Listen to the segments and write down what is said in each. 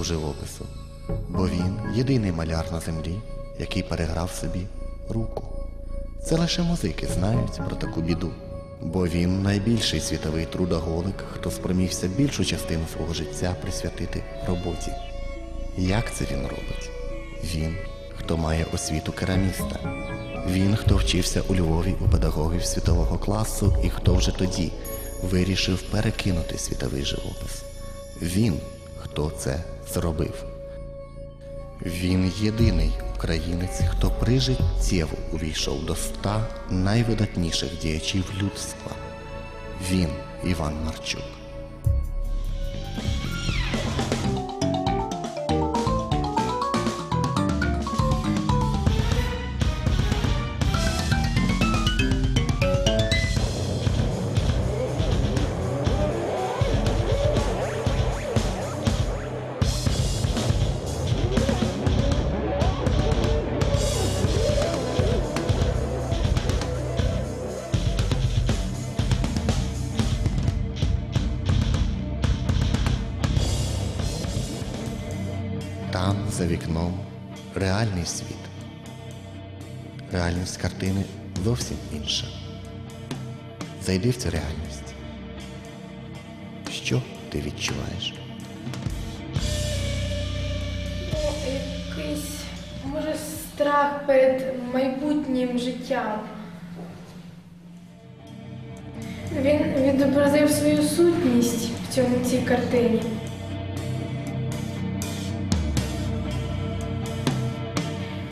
у живопису, бо він єдиний маляр на землі, який переграв собі руку. Це лише музики знають про таку біду, бо він найбільший світовий трудоголик, хто спромігся більшу частину свого життя присвятити роботі. Як це він робить? Він, хто має освіту кераміста. Він, хто вчився у Львові у педагогів світового класу і хто вже тоді вирішив перекинути світовий живопис. Він, хто це зробив. Він єдиний українець, хто прижиттєво увійшов до ста найвидатніших діячів людства. Він Іван Марчук. Зайди в цю реальність. Що ти відчуваєш? Якийсь, може, страх перед майбутнім життям. Він відобразив свою сутність в цьому цій картині.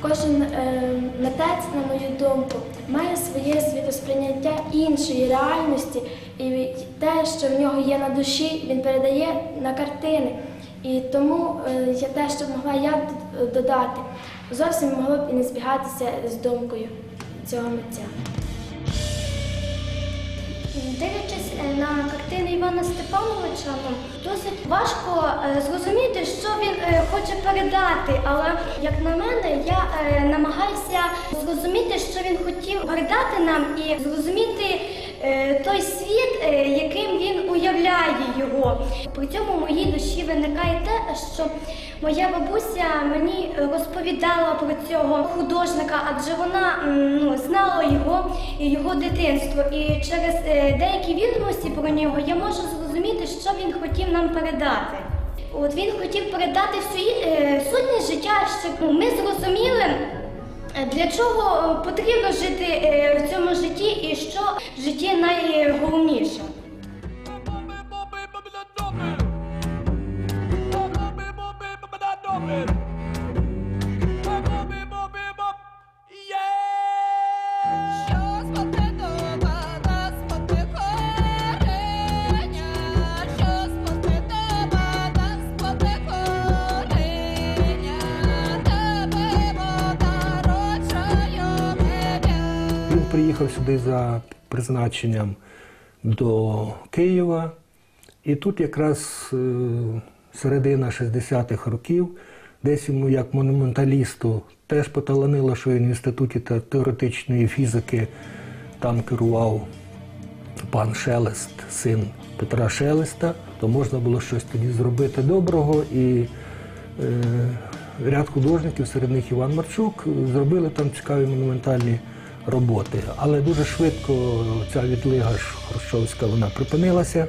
Кожен е, митець, на мою думку, має своє світосприйняття іншої реальності, і те, що в нього є на душі, він передає на картини. І тому е, я те, що могла я додати, зовсім могло б і не збігатися з думкою цього митця. Дивлячись е, на картини Івана Степановича, ну, досить важко е, зрозуміти, що він е, хоче передати. Але як на мене, я е, намагаюся зрозуміти, що він хотів передати нам, і зрозуміти той світ, е, яким він уявляє його. При цьому в моїй душі виникає те, що моя бабуся мені розповідала про цього художника, адже вона ну, знала його і його дитинство. І через е, деякі відомості про нього я можу зрозуміти, що він хотів нам передати. От він хотів передати всю е, сутність життя, щоб ну, ми зрозуміли. Е, Для чого е, потрібно жити е, в цьому житті і що в житті найголовніше? Приїхав сюди за призначенням до Києва, і тут якраз е, середина 60-х років, десь йому як монументалісту теж поталанило, що він в інституті теоретичної фізики там керував пан Шелест, син Петра Шелеста, то можна було щось тоді зробити доброго. І е, ряд художників, серед них Іван Марчук, зробили там цікаві монументальні роботи. Але дуже швидко ця відлига Хрущовська вона припинилася.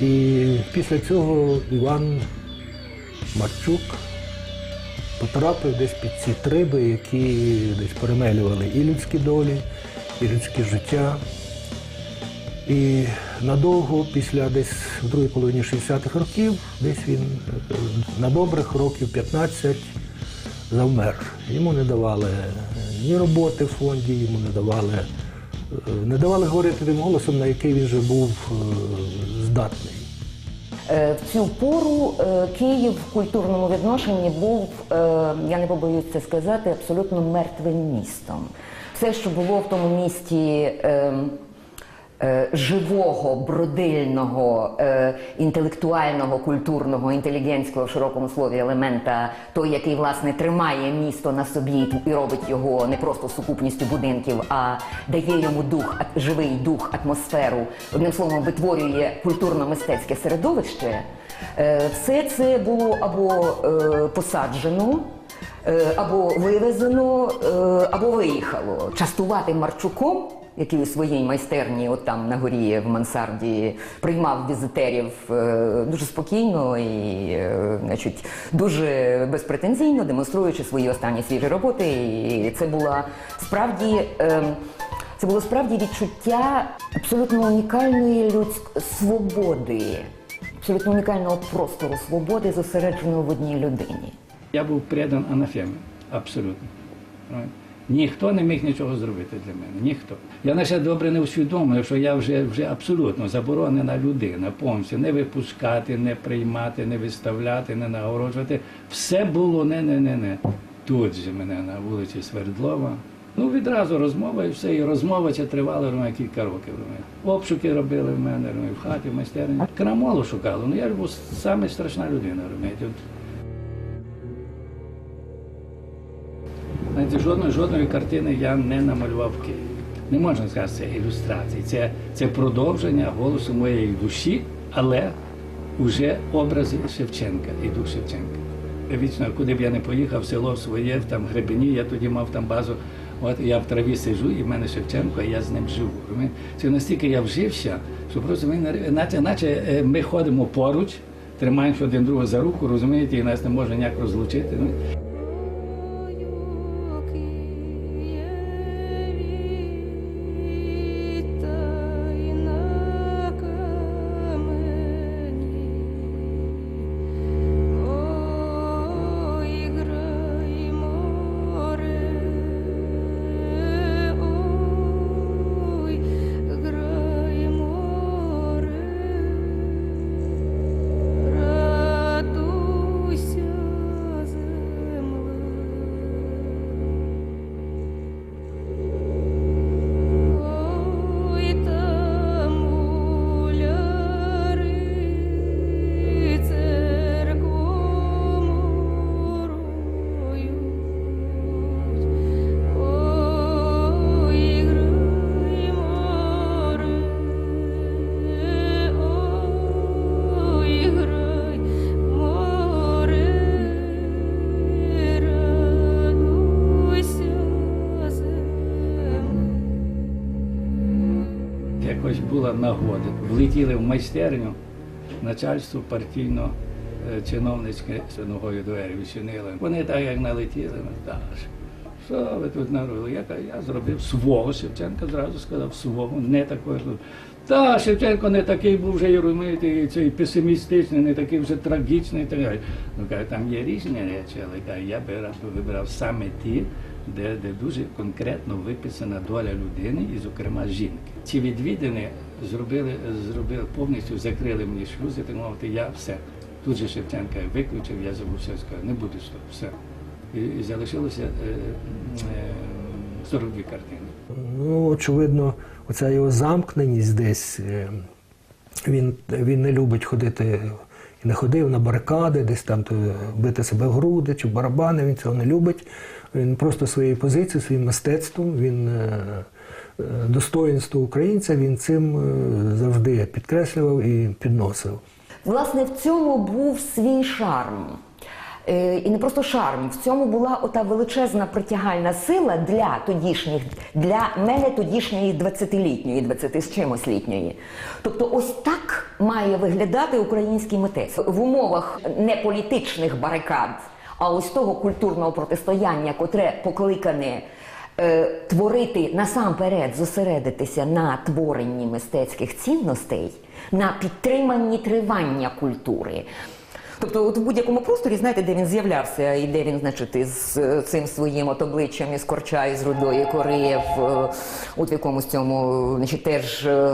І після цього Іван Марчук потрапив десь під ці триби, які десь перемелювали і людські долі, і людське життя. І надовго, після десь в другій половині 60-х років, десь він е, на добрих років 15 завмер. Йому не давали ні роботи в фонді, йому не давали, е, не давали говорити тим голосом, на який він вже був е, здатний. Е, В цю пору Київ в культурному відношенні був, я не побоюсь це сказати, абсолютно мертвим містом. Все, що було в тому місті е, е, живого, бродильного, е, інтелектуального, культурного, інтелігентського в широкому слові елемента, той, який власне тримає місто на собі і робить його не просто сукупністю будинків, а дає йому дух, живий дух, атмосферу, одним словом, витворює культурно-мистецьке середовище. Е, Все це було або е, посаджено. Е, або вивезено, е, або виїхало. Частувати Марчуком, який у своїй майстерні, от там на горі в мансарді, приймав візитерів е, дуже спокійно і е, значить, дуже безпретензійно, демонструючи свої останні свіжі роботи. І це була справді. е, Це було справді відчуття абсолютно унікальної людської свободи, абсолютно унікального простору свободи, зосередженого в одній людині. Я був предан анафемі, абсолютно. Ніхто не міг нічого зробити для мене. Ніхто. Я лише добре не усвідомив, що я вже, вже абсолютно заборонена людина, повністю не випускати, не приймати, не виставляти, не нагороджувати. Все було не, не, не, не. Тут же мене на вулиці Свердлова. Ну, відразу розмова і все. І розмова ця тривала розумієте, кілька років. розумієте. Обшуки робили в мене, розумієте, в хаті, в майстерні. Крамолу шукали. Ну я ж був саме страшна людина, розумієте. Знаєте, жодної, жодної картини я не намалював в Києві. Не можна сказати, це ілюстрації. Це, це продовження голосу моєї душі, але вже образи Шевченка і дух Шевченка. Вічно, куди б я не поїхав, село своє, там Гребені, я тоді мав там базу. От я в траві сиджу, і в мене Шевченко, і я з ним живу. Це настільки я вжився, що просто ми, на- наче, наче е, ми ходимо поруч, тримаємося один другого за руку, розумієте, і нас не може ніяк розлучити. Була нагода. Влетіли в майстерню, начальство партійно е, з ногою двері відчинили. Вони так як налетіли, та ж, що ви тут наробили? Я я зробив свого Шевченка, зразу сказав свого, не такого. Та Шевченко не такий був вже, і розумієте, цей песимістичний, не такий вже трагічний. Так далі. Ну, кажу, там є різні речі, але кажу, я би вибрав саме ті, де, де дуже конкретно виписана доля людини і, зокрема, жінки. Ці відвідини зробили, зробили повністю закрили мені шлюзи, так мовити, я все. Тут же Шевченка виключив, я забувся, сказав, не буде що, все. І, і залишилося е, е, 42 картини. Ну, очевидно, оця його замкненість десь. е, Він, він не любить ходити і не ходив на барикади, десь там то бити себе в груди чи в барабани, він цього не любить. Він просто своєю позицією, своїм мистецтвом, він е, достоїнство українця, він цим е, завжди підкреслював і підносив. Власне, в цьому був свій шарм. Е, І не просто шарм, в цьому була ота величезна притягальна сила для тодішніх, для мене тодішньої 20-літньої, 20 з чимось літньої. Тобто, ось так має виглядати український митець в умовах не політичних барикад, а ось того культурного протистояння, котре покликане творити насамперед, зосередитися на творенні мистецьких цінностей, на підтриманні тривання культури. Тобто, от у будь-якому просторі, знаєте, де він з'являвся, і де він, значить, із е, цим своїм от обличчям із корча, із рудої кори, в, е, от в якомусь цьому, значить, теж е,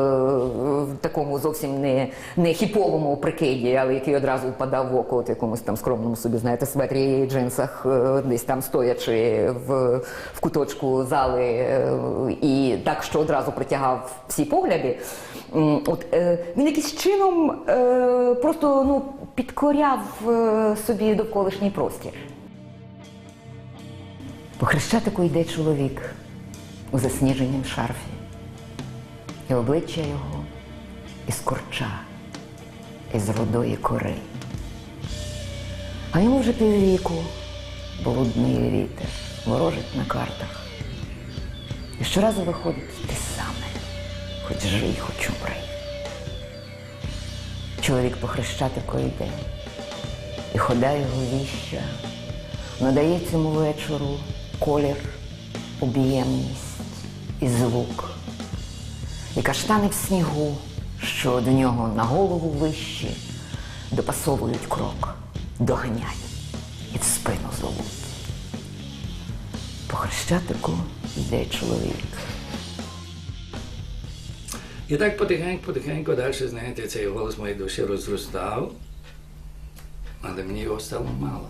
в такому зовсім не, не хіповому прикиді, але який одразу впадав в око, от в якомусь там скромному собі, знаєте, светрі і джинсах, десь там стоячи в, в куточку зали, і так, що одразу притягав всі погляди. От він якийсь чином просто ну, підкоряв е, собі довколишній простір. По хрещатику йде чоловік у засніженім шарфі, і обличчя його із корча, із рудої кори. А йому вже піввіку блудний вітер ворожить на картах. І щоразу виходить те саме, хоч жий, хоч умри. Чоловік по хрещатику йде, і хода його віща надає цьому вечору колір, об'ємність і звук. І каштани в снігу, що до нього на голову вищі, допасовують крок, доганяють і в спину зовуть. По хрещатику йде чоловік. І так потихеньку, потихеньку далі, знаєте, цей голос моєї душі розростав, але мені його стало мало.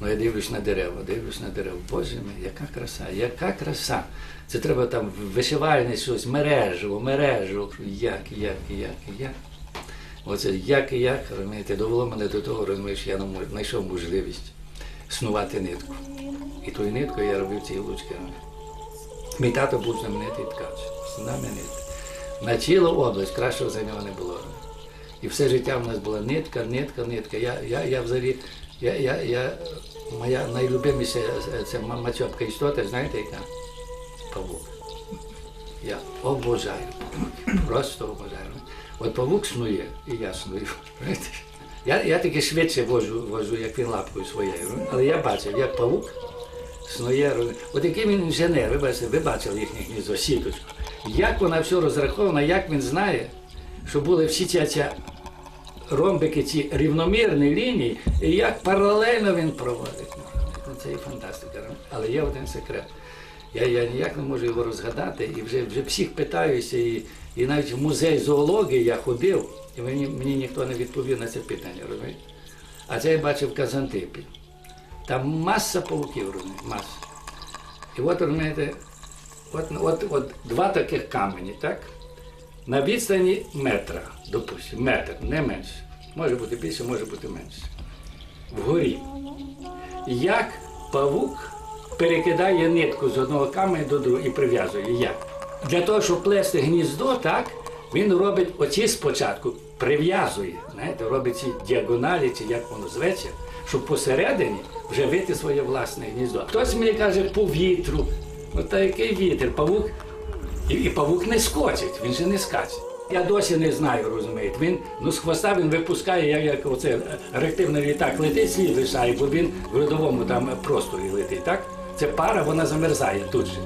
Ну, я дивлюсь на дерева, дивлюсь на дерева. Боже мій, яка краса, яка краса. Це треба там вишивальне щось, мережу, мережу. Як, як, як, як. Оце як і як, розумієте, довело мене до того, розумієш, я знайшов можливість снувати нитку. І тою ниткою я робив ці лучки. Мій тато був знаменитий ткач. Знаменитий. На цілу область кращого за нього не було. І все життя в нас була нитка, нитка, нитка. Я, я, я взагалі, я, я, я, моя найлюбиміша е, це ма- мацьопка істота, знаєте яка? Павук. Я обожаю просто обожаю. От павук снує, і я сную. Я, я таки швидше вожу, вожу, як він лапкою своєю. Але я бачив, як павук снує. От який він інженер, ви бачите, ви бачили їхнє гніздо, сіточку. Як вона все розрахована, як він знає, що були всі ці, ці ромбики, ці рівномірні лінії, і як паралельно він проводить. Ну, Це і фантастика. Але є один секрет. Я, я ніяк не можу його розгадати, і вже, вже всіх питаюся, і, і навіть в музей зоології я ходив, і мені, мені ніхто не відповів на це питання, розумієте? А це я бачив в Казантипі. Там маса пауків, розумієте, маса. І от, розумієте, от, от, от два таких камені, так? На відстані метра, допустимо, метр, не менше. Може бути більше, може бути менше. Вгорі. Як павук перекидає нитку з одного каменя до другого і прив'язує. Як? Для того, щоб плести гніздо, так, він робить оці спочатку, прив'язує, знаєте, робить ці діагоналі, чи як воно зветься, щоб посередині вже вийти своє власне гніздо. Хтось мені каже по вітру. Та який вітер? Павук і, і павук не скочить, він же не скаче. Я досі не знаю, розумієте. Він ну з хвоста він випускає, як, як оце е, реактивний літак летить, слід лишає, бо він в родовому там просторі летить, так? Це пара, вона замерзає тут же.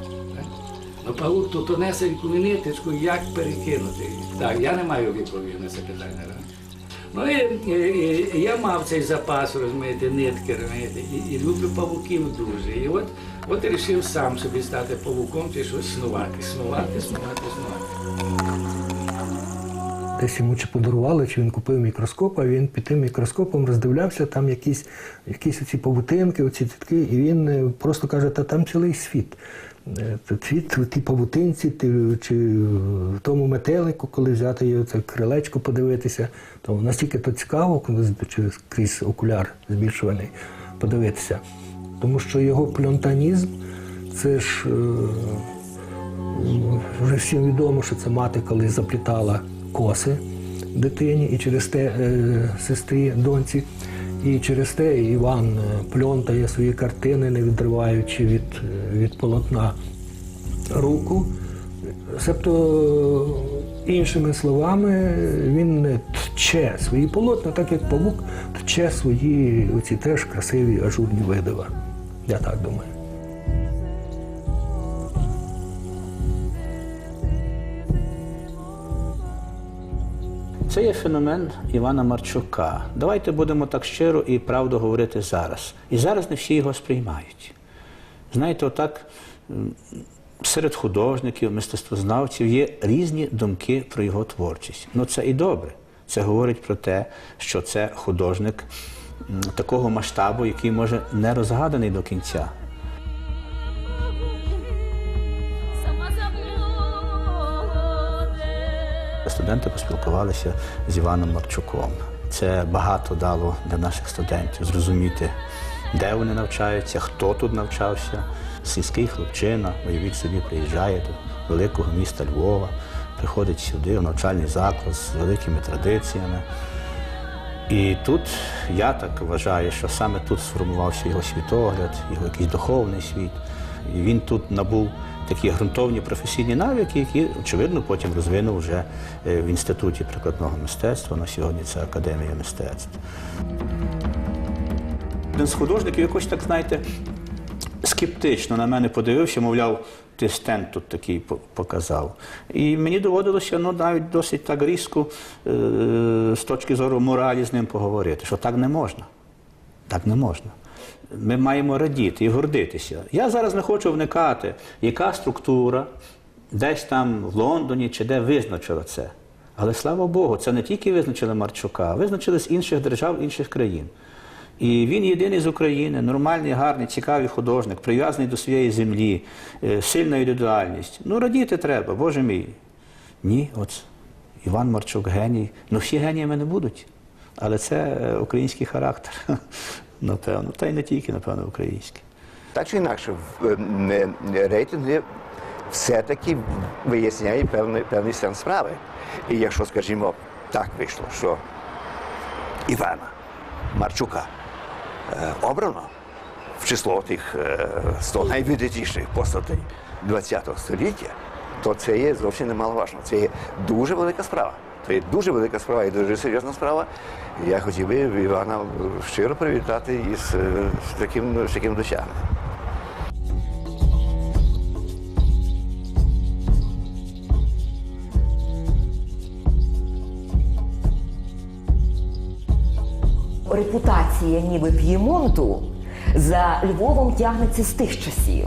Ну, павук ту тонесеньку ниточку, як перекинути? Так, я не маю відповіді на це питання. Ну і, і, і я мав цей запас, розумієте, нитки, розумієте, і, і люблю павуків дуже. І от, от вирішив сам собі стати павуком чи щось снувати, снувати, снувати, снувати. Десь йому чи подарували, чи він купив мікроскоп, а він під тим мікроскопом роздивлявся, там якісь, якісь оці павутинки, оці цвітки, і він е, просто каже, та там цілий світ. Е, та Цвіт в тій павутинці, ти- чи в тому метелику, коли взяти його це крилечко подивитися, то настільки то цікаво, коли через крізь окуляр збільшуваний, подивитися. Тому що його пльонтанізм це ж. е, вже всім відомо, що це мати колись заплітала коси дитині і через те е, сестрі доньці. І через те Іван е, пльонтає свої картини, не відриваючи від, від полотна руку. Себто, іншими словами, він тче свої полотна, так як павук тче свої оці теж красиві ажурні видива. Я так думаю. Це є феномен Івана Марчука. Давайте будемо так щиро і правду говорити зараз. І зараз не всі його сприймають. Знаєте, отак серед художників, мистецтвознавців є різні думки про його творчість. Ну це і добре. Це говорить про те, що це художник такого масштабу, який може не розгаданий до кінця. Студенти поспілкувалися з Іваном Марчуком. Це багато дало для наших студентів зрозуміти, де вони навчаються, хто тут навчався. Сільський хлопчина, уявіть собі, приїжджає до великого міста Львова, приходить сюди, в навчальний заклад з великими традиціями. І тут я так вважаю, що саме тут сформувався його світогляд, його якийсь духовний світ. І він тут набув такі ґрунтовні професійні навики, які, очевидно, потім розвинув вже е, в інституті прикладного мистецтва. На сьогодні це Академія мистецтв. Один з художників якось так, знаєте, скептично на мене подивився, мовляв, ти стенд тут такий показав. І мені доводилося ну, навіть досить так різко е, з точки зору моралі з ним поговорити, що так не можна. Так не можна. Ми маємо радіти і гордитися. Я зараз не хочу вникати, яка структура десь там в Лондоні чи де визначила це. Але слава Богу, це не тільки визначили Марчука, визначили з інших держав, інших країн. І він єдиний з України, нормальний, гарний, цікавий художник, прив'язаний до своєї землі, е, сильна індивідуальність. Ну, радіти треба, Боже мій. Ні, от Іван Марчук геній. Ну, всі геніями не будуть. Але це е, український характер, напевно. Та й не тільки, напевно, український. Так чи інакше, е, рейтинги все-таки виясняють певний, певний сенс справи. І якщо, скажімо, так вийшло, що Івана Марчука обрано в число тих е, 100 найвидатіших постатей ХХ століття, то це є зовсім немаловажно. Це є дуже велика справа. Це є дуже велика справа і дуже серйозна справа. Я хотів би Івана щиро привітати із е, таким, таким досягненням. Репутація ніби П'ємонту за Львовом тягнеться з тих часів.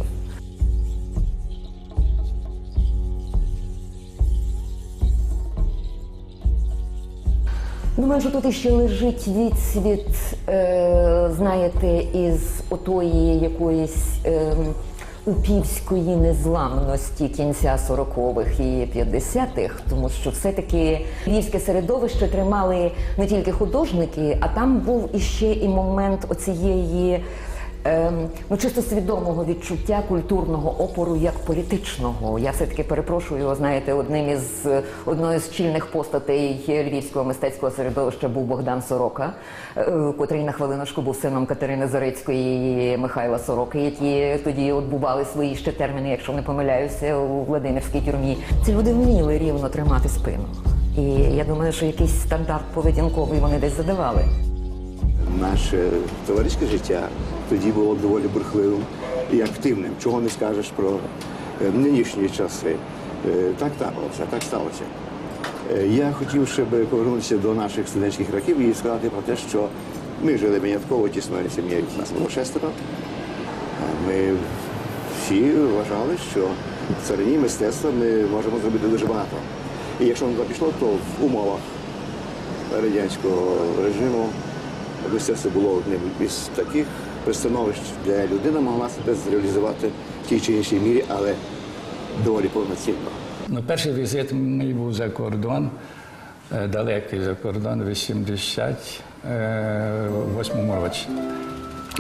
Думаю, що тут іще лежить відсвіт, е, знаєте, із отої якоїсь е, упівської незламності кінця 40-х і 50-х, тому що все-таки львівське середовище тримали не тільки художники, а там був іще і момент оцієї. Ем, ну, чисто свідомого відчуття культурного опору як політичного. Я все-таки перепрошую, знаєте, одним із одною з чільних постатей львівського мистецького середовища був Богдан Сорока, е, котрий на хвилиночку був сином Катерини Зорицької і Михайла Сороки, які тоді відбували свої ще терміни, якщо не помиляюся, у Владимирській тюрмі. Ці люди вміли рівно тримати спину. І я думаю, що якийсь стандарт поведінковий вони десь задавали. Наше товариське життя тоді було доволі бурхливим і активним. Чого не скажеш про е, нинішні часи. Е, Так сталося, так сталося. Е, Я хотів, щоб повернутися до наших студентських років і сказати про те, що ми жили винятково тісною сім'єю. Нас було шестеро. Ми всі вважали, що в царині мистецтва ми можемо зробити дуже багато. І якщо не пішло, то в умовах радянського режиму мистецтво було одним із таких пристановищ, де людина могла себе зреалізувати в тій чи іншій мірі, але доволі повноцінно. Ну, перший візит мій був за кордон, е, далекий за кордон, в 88 році.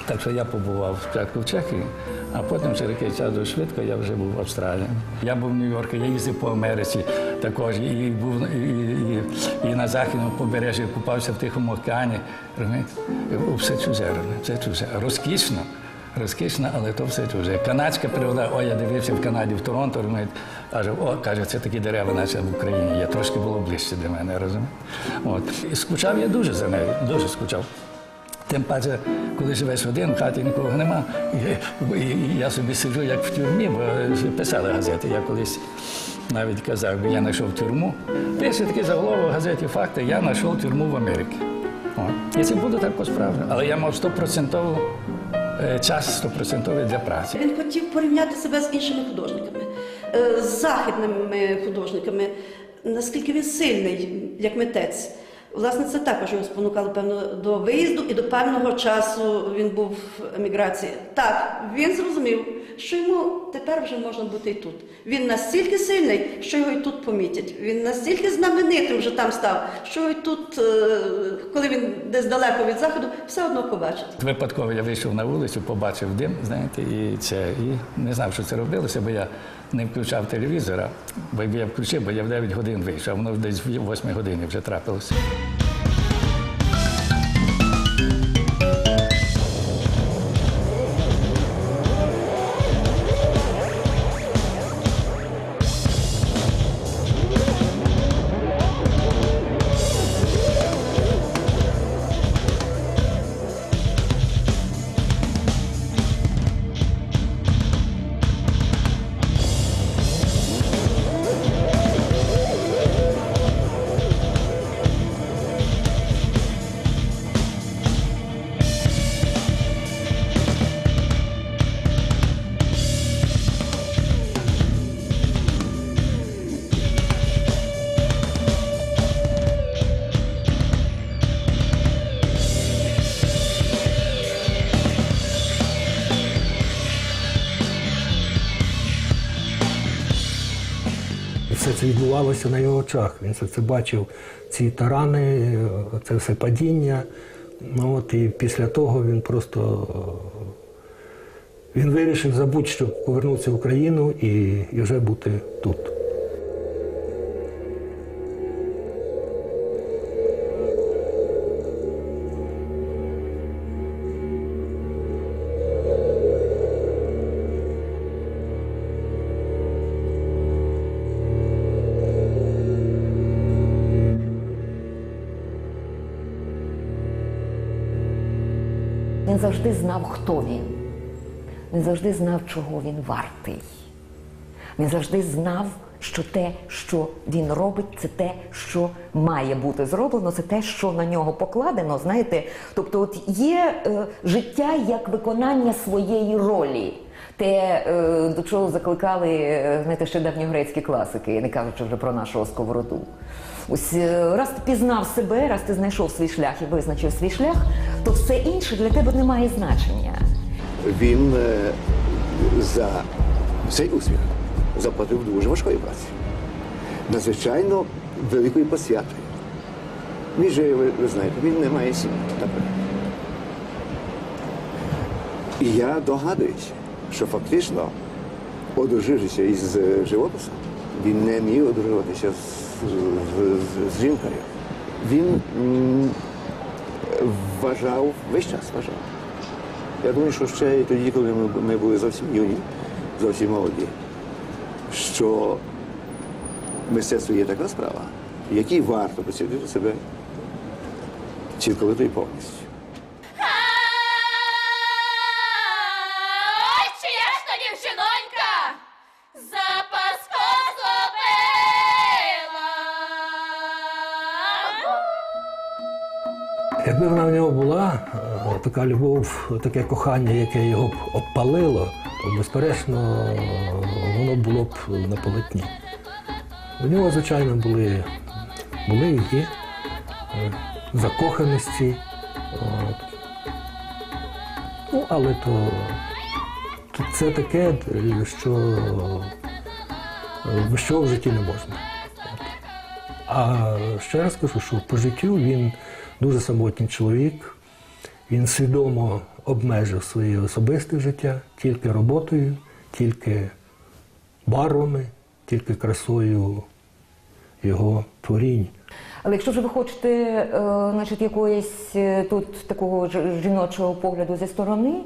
Так що я побував спочатку в Чехії, а потім через якийсь час дуже швидко я вже був в Австралії. Я був в Нью-Йорку, я їздив по Америці також, і був і, і, і на західному побережжі купався в Тихому океані. Розумієте? Все чуже, це чуже. Розкішно. Розкішна, але то все чуже. Канадська природа, ой, я дивився в Канаді, в Торонто, розумієте, каже, о, каже, це такі дерева, наче в Україні. є. трошки було ближче до мене, розумієте? От. І скучав я дуже за нею, дуже скучав. Тим паче, коли живеш один, в хаті нікого нема. І, і, я собі сиджу як в тюрмі, бо писали газети. Я колись навіть казав, я знайшов тюрму. Пише такий заголовок в газеті Факти, я знайшов тюрму в Америці. О. І це буде так по-справжньому. Але я мав 100% е, час 100% для праці. Він хотів порівняти себе з іншими художниками, е, з західними художниками, наскільки він сильний як митець. Власне, це також його спонукало певно до виїзду і до певного часу він був в еміграції. Так, він зрозумів, що йому тепер вже можна бути і тут. Він настільки сильний, що його і тут помітять. Він настільки знаменитим вже там став, що і тут, е, коли він десь далеко від заходу, все одно побачить. Випадково я вийшов на вулицю, побачив дим, знаєте, і це і не знав, що це робилося, бо я не включав телевізора, бо я включив, бо я в 9 годин вийшов, воно десь в 8 годині вже трапилося. Все це відбувалося на його очах. Він все це бачив, ці тарани, це все падіння. Ну от і після того він просто він вирішив забути, щоб повернутися в Україну і, і вже бути тут. Знав, хто він. Він завжди знав, чого він вартий. Він завжди знав, що те, що він робить, це те, що має бути зроблено, це те, що на нього покладено. Знаєте, тобто, от є е, життя як виконання своєї ролі. Те, е, до чого закликали е, знаєте, ще давньогрецькі класики, не кажучи вже про нашого сковороду. Ось е, раз ти пізнав себе, раз ти знайшов свій шлях і визначив свій шлях, то все інше для тебе не має значення. Він е, за цей успіх заплатив дуже важкої праці. Надзвичайно великої посвяти. Він же, ви, ви знаєте, він не має сім'ї. І я догадуюся, що фактично, одружившися із е, живописом, він не міг одружуватися з, з, жінкою. Він вважав, весь час вважав. Я думаю, що ще тоді, коли ми, ми були зовсім юні, зовсім молоді, що мистецтво є така справа, якій варто посвятити себе цілковито і повністю. Якби вона в нього була е, така любов, таке кохання, яке його б обпалило, то безперечно воно було б на полотні. У нього, звичайно, були, були і є е, закоханості. Ну, але то, то це таке, що без в житті не можна. А ще раз кажу, що по життю він дуже самотній чоловік, він свідомо обмежив своє особисте життя тільки роботою, тільки барвами, тільки красою його творінь. Але якщо вже ви хочете е, значить, якоїсь е, тут такого жіночого погляду зі сторони,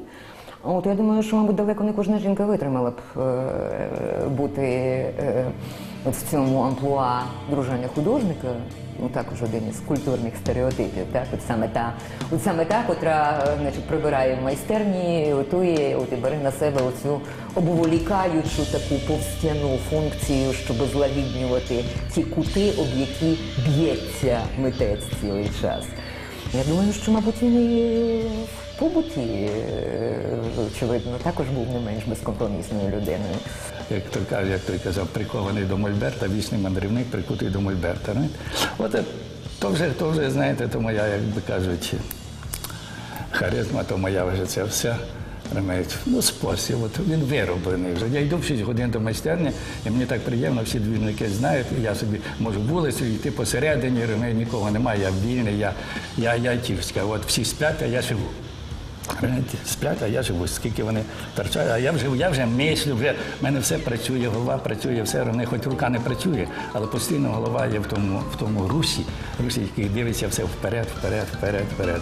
От я думаю, що, мабуть, далеко не кожна жінка витримала б е, бути от в цьому амплуа дружини художника. Ну також один із культурних стереотипів. Так, от саме та, от саме та, котра е, значить, прибирає в майстерні, готує, от і бере на себе оцю обволікаючу таку повстяну функцію, щоб злагіднювати ті кути, об які б'ється митець цілий час. Я думаю, що, мабуть, він і в побуті, е, очевидно, також був не менш безкомпромісною людиною. Як той каже, як той казав, прикований до Мольберта, вічний мандрівник, прикутий до Мольберта. знаєте. От то вже, то вже, знаєте, то моя, як би кажуть, харизма, то моя вже це все. Ну, спосіб, от він вироблений вже. Я йду в 6 годин до майстерні, і мені так приємно, всі двірники знають, і я собі можу вулицю йти посередині, нікого немає, я вільний, я, я, я тівська. От всі сплять, а я живу. Сплять, а я живу, скільки вони торчають, а я вже, я вже мислю, вже в мене все працює, голова працює, все вони, хоч рука не працює, але постійно голова є в тому, в тому русі, русі, який дивиться все вперед, вперед, вперед, вперед.